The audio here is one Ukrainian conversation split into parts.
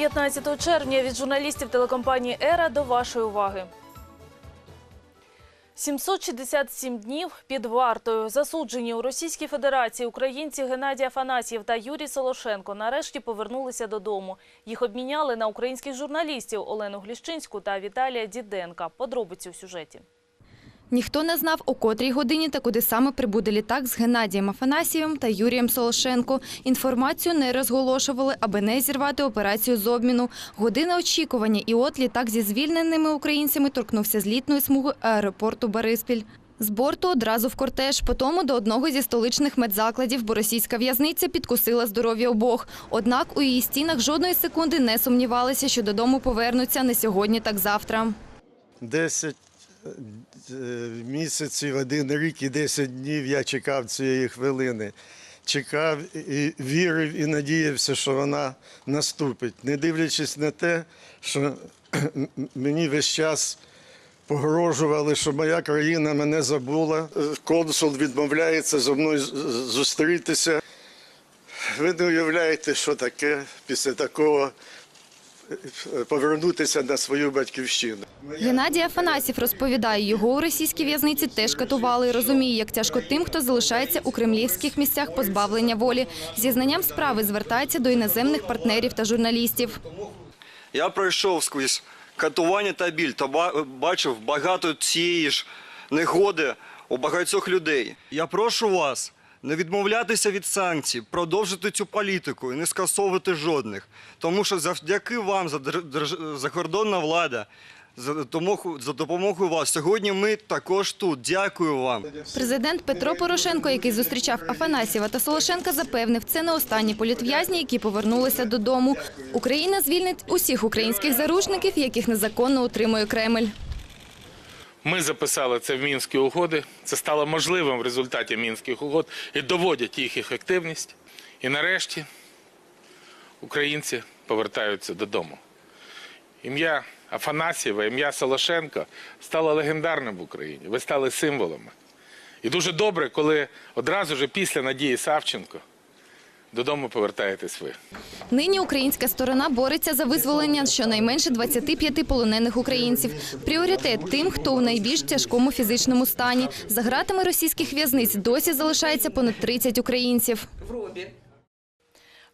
15 червня від журналістів телекомпанії Ера до вашої уваги. 767 днів під вартою. Засуджені у Російській Федерації українці Геннадій Афанасьєв та Юрій Солошенко нарешті повернулися додому. Їх обміняли на українських журналістів Олену Гліщинську та Віталія Діденка. Подробиці у сюжеті. Ніхто не знав, о котрій годині та куди саме прибуде літак з Геннадієм Афанасьєвим та Юрієм Солошенко. Інформацію не розголошували, аби не зірвати операцію з обміну. Година очікування, і от літак зі звільненими українцями торкнувся злітної смуги аеропорту Бориспіль. З борту одразу в кортеж, потім до одного зі столичних медзакладів, бо російська в'язниця підкусила здоров'я обох. Однак у її стінах жодної секунди не сумнівалися, що додому повернуться не сьогодні, так завтра. 10 е, місяців, один рік і 10 днів я чекав цієї хвилини. Чекав і вірив і надіявся, що вона наступить, не дивлячись на те, що мені весь час погрожували, що моя країна мене забула. Консул відмовляється зі мною зустрітися. Ви не уявляєте, що таке після такого е, повернутися на свою батьківщину. Геннадій Афанасів розповідає, його у російській в'язниці теж катували і розуміє, як тяжко тим, хто залишається у кремлівських місцях позбавлення волі. Зі знанням справи звертається до іноземних партнерів та журналістів. Я пройшов скрізь катування та біль та ба- бачив багато цієї ж негоди у багатьох людей. Я прошу вас не відмовлятися від санкцій, продовжити цю політику і не скасовувати жодних. Тому що завдяки вам закордонна влада. За допомогою вас сьогодні ми також тут. Дякую вам. Президент Петро Порошенко, який зустрічав Афанасєва та Солошенка, запевнив, це не останні політв'язні, які повернулися додому. Україна звільнить усіх українських заручників, яких незаконно утримує Кремль. Ми записали це в мінські угоди. Це стало можливим в результаті мінських угод і доводять їх ефективність. І нарешті українці повертаються додому. Ім'я Афанасьєва, ім'я Солошенко стало легендарним в Україні. Ви стали символами. І дуже добре, коли одразу ж після Надії Савченко додому повертаєтесь ви. Нині українська сторона бореться за визволення щонайменше 25 полонених українців. Пріоритет тим, хто у найбільш тяжкому фізичному стані. За гратами російських в'язниць досі залишається понад 30 українців.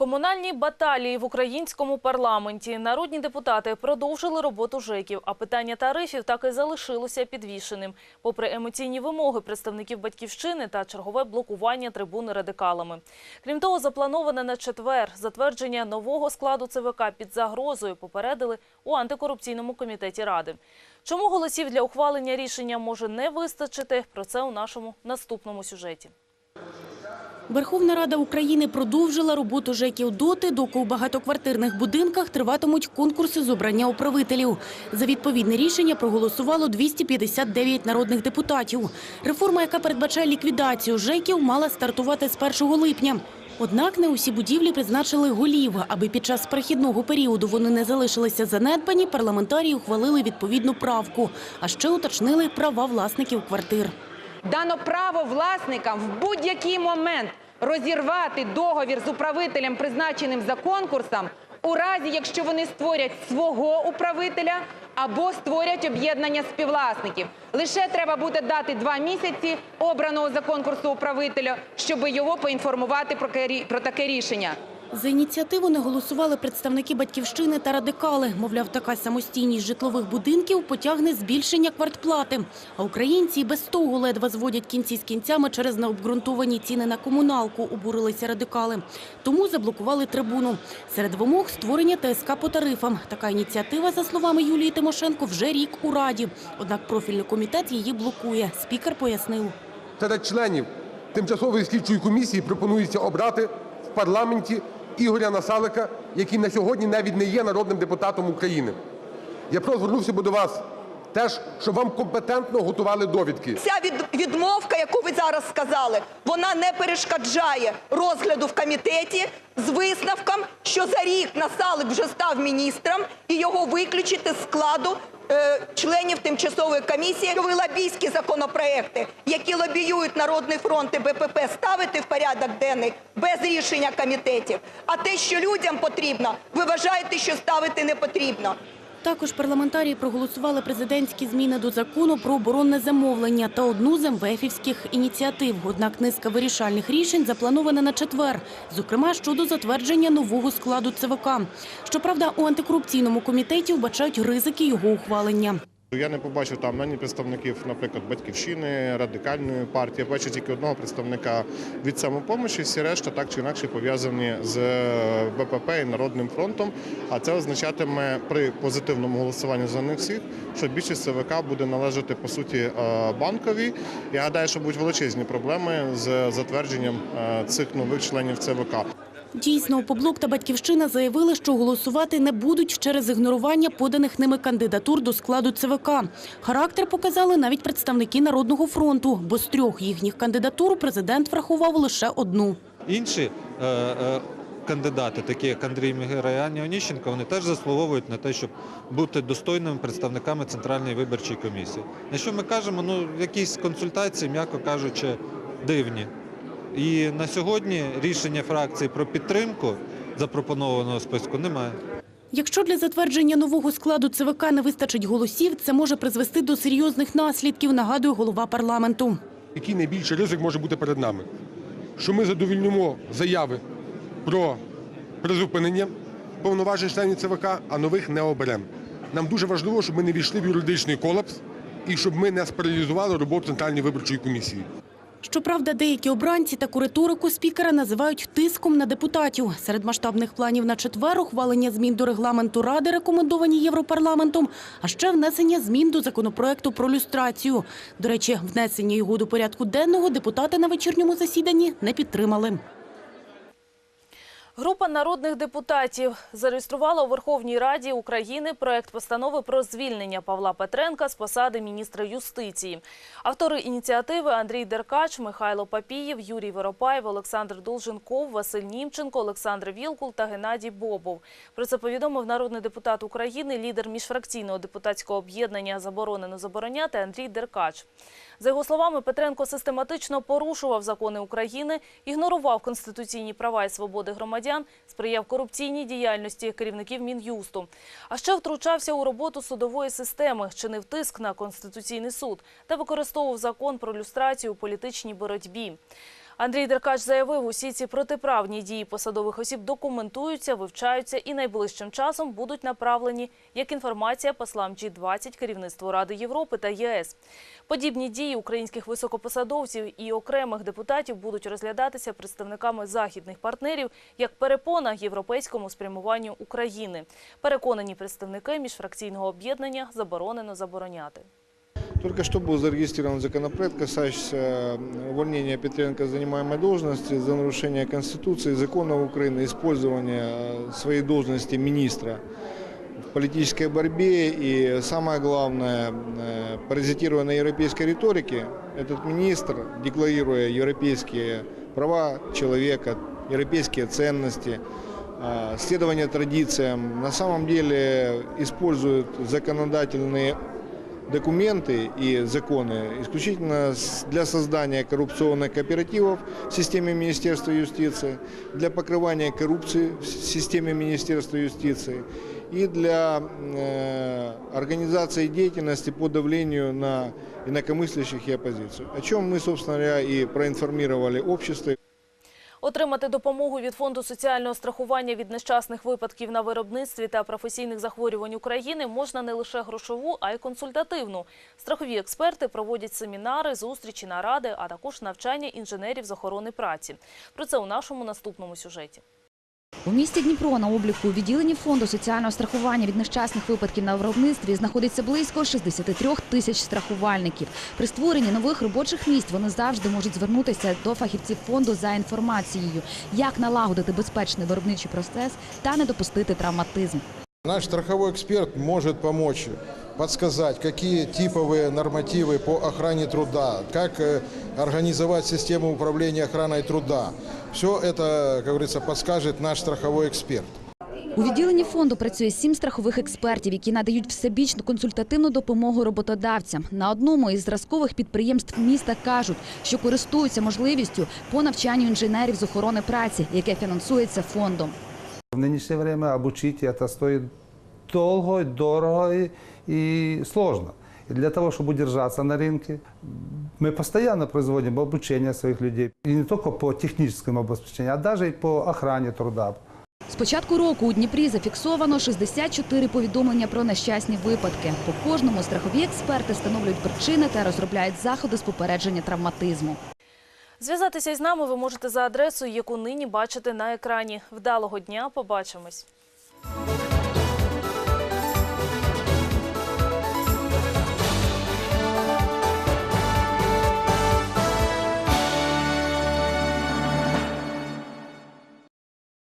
Комунальні баталії в українському парламенті. Народні депутати продовжили роботу ЖЕКів, а питання тарифів так і залишилося підвішеним. Попри емоційні вимоги представників «Батьківщини» та чергове блокування трибуни радикалами. Крім того, заплановане на четвер затвердження нового складу ЦВК під загрозою попередили у антикорупційному комітеті Ради. Чому голосів для ухвалення рішення може не вистачити? Про це у нашому наступному сюжеті. Верховна Рада України продовжила роботу ЖЕКів доти, доки у багатоквартирних будинках триватимуть конкурси з обрання управителів. За відповідне рішення проголосувало 259 народних депутатів. Реформа, яка передбачає ліквідацію ЖЕКів, мала стартувати з 1 липня. Однак не усі будівлі призначили голів. Аби під час перехідного періоду вони не залишилися занедбані, парламентарії ухвалили відповідну правку, а ще уточнили права власників квартир. Дано право власникам в будь-який момент розірвати договір з управителем, призначеним за конкурсом, у разі, якщо вони створять свого управителя або створять об'єднання співвласників. Лише треба буде дати два місяці обраного за конкурсу управителя, щоб його поінформувати про ке- таке рішення. За ініціативу не голосували представники батьківщини та радикали. Мовляв, така самостійність житлових будинків потягне збільшення квартплати. А українці і без того ледве зводять кінці з кінцями через необґрунтовані ціни на комуналку, обурилися радикали. Тому заблокували трибуну. Серед вимог створення ТСК по тарифам. Така ініціатива, за словами Юлії Тимошенко, вже рік у Раді. Однак профільний комітет її блокує. Спікер пояснив. Серед членів тимчасової слідчої комісії пропонується обрати в парламенті Ігоря Насалика, який на сьогодні навіть не є народним депутатом України. Я просто звернувся би до вас теж, щоб вам компетентно готували довідки. Ця від, відмовка, яку ви зараз сказали, вона не перешкоджає розгляду в комітеті з висновком, що за рік Насалик вже став міністром і його виключити з складу членів тимчасової комісії. Ви лобійські законопроекти, які лобіюють Народний фронт і БПП, ставити в порядок денний без рішення комітетів. А те, що людям потрібно, ви вважаєте, що ставити не потрібно. Також парламентарії проголосували президентські зміни до закону про оборонне замовлення та одну з МВФівських ініціатив. Однак низка вирішальних рішень запланована на четвер, зокрема щодо затвердження нового складу ЦВК. Щоправда, у антикорупційному комітеті вбачають ризики його ухвалення. Я не побачив там ані представників, наприклад, батьківщини, радикальної партії. Я бачу тільки одного представника від самопомочі. Всі решта так чи інакше пов'язані з БПП і Народним фронтом. А це означатиме при позитивному голосуванні за них всіх, що більшість ЦВК буде належати по суті е, банковій. Я гадаю, що будуть величезні проблеми з затвердженням е, цих нових членів ЦВК. Дійсно, «Опоблок» та «Батьківщина» заявили, що голосувати не будуть через ігнорування поданих ними кандидатур до складу ЦВК. Характер показали навіть представники «Народного фронту», бо з трьох їхніх кандидатур президент врахував лише одну. Інші е, е, кандидати, такі як Андрій Мігера і Оніщенко, вони теж заслуговують на те, щоб бути достойними представниками Центральної виборчої комісії. На що ми кажемо? Ну, якісь консультації, м'яко кажучи, дивні. І на сьогодні рішення фракції про підтримку запропонованого списку немає. Якщо для затвердження нового складу ЦВК не вистачить голосів, це може призвести до серйозних наслідків, нагадує голова парламенту. Який найбільший ризик може бути перед нами? Що ми задовільнимо заяви про призупинення повноважень членів ЦВК, а нових не оберемо. Нам дуже важливо, щоб ми не війшли в юридичний колапс і щоб ми не спаралізували роботу Центральної виборчої комісії. Щоправда, деякі обранці таку риторику спікера називають тиском на депутатів. Серед масштабних планів на четвер ухвалення змін до регламенту Ради, рекомендовані Європарламентом, а ще внесення змін до законопроекту про люстрацію. До речі, внесення його до порядку денного депутати на вечірньому засіданні не підтримали. Група народних депутатів зареєструвала у Верховній Раді України проект постанови про звільнення Павла Петренка з посади міністра юстиції. Автори ініціативи Андрій Деркач, Михайло Папієв, Юрій Воропаєв, Олександр Долженков, Василь Німченко, Олександр Вілкул та Геннадій Бобов. Про це повідомив народний депутат України, лідер міжфракційного депутатського об'єднання «Заборонено забороняти» Андрій Деркач. За його словами, Петренко систематично порушував закони України, ігнорував конституційні права і свободи громадян, сприяв корупційній діяльності керівників Мін'юсту. А ще втручався у роботу судової системи, чинив тиск на Конституційний суд та використовував закон про люстрацію у політичній боротьбі. Андрій Деркач заявив, усі ці протиправні дії посадових осіб документуються, вивчаються і найближчим часом будуть направлені як інформація послам G20 керівництву Ради Європи та ЄС. Подібні дії українських високопосадовців і окремих депутатів будуть розглядатися представниками західних партнерів як перепона європейському спрямуванню України. Переконані представники міжфракційного об'єднання заборонено забороняти. Только что был зарегистрирован законопроект, касающийся увольнения Петренко с занимаемой должности за нарушение Конституции, законов Украины, использование э, своей должности министра в политической борьбе. И, самое главное, э, паразитируя на европейской риторике, этот министр, декларируя европейские права человека, европейские ценности, э, следование традициям, на самом деле использует законодательные документы и законы исключительно с- для создания коррупционных кооперативов в системе Министерства юстиции, для покрывания коррупции в с- системе Министерства юстиции и для э, организации деятельности по давлению на инакомыслящих и оппозицию. О чем мы, собственно говоря, и проинформировали общество. Отримати допомогу від Фонду соціального страхування від нещасних випадків на виробництві та професійних захворювань України можна не лише грошову, а й консультативну. Страхові експерти проводять семінари, зустрічі, наради, а також навчання інженерів з охорони праці. Про це у нашому наступному сюжеті. У місті Дніпро на обліку у відділенні фонду соціального страхування від нещасних випадків на виробництві знаходиться близько 63 тисяч страхувальників. При створенні нових робочих місць вони завжди можуть звернутися до фахівців фонду за інформацією, як налагодити безпечний виробничий процес та не допустити травматизм. Наш страховой эксперт может помочь подсказать, какие типовые нормативы по охране труда, как э, организовать систему управления охраной труда. Все это, как говорится, подскажет наш страховой эксперт. У У відділенні фонду працює сім страхових експертів, які надають всебічну консультативну допомогу роботодавцям. На одному із зразкових підприємств міста кажуть, що користуються можливістю по навчанню інженерів з охорони праці, яке фінансується фондом. В нынешнее время обучить это стоит долго, дорого и, и сложно. И для того, чтобы удержаться на рынке, мы постоянно производим обучение своих людей. И не только по техническому обеспечению, а даже и по охране труда. З початку року у Дніпрі зафіксовано 64 повідомлення про нещасні випадки. По кожному страхові експерти встановлюють причини та розробляють заходи з попередження травматизму. Зв'язатися із нами ви можете за адресою, яку нині бачите на екрані. Вдалого дня, побачимось.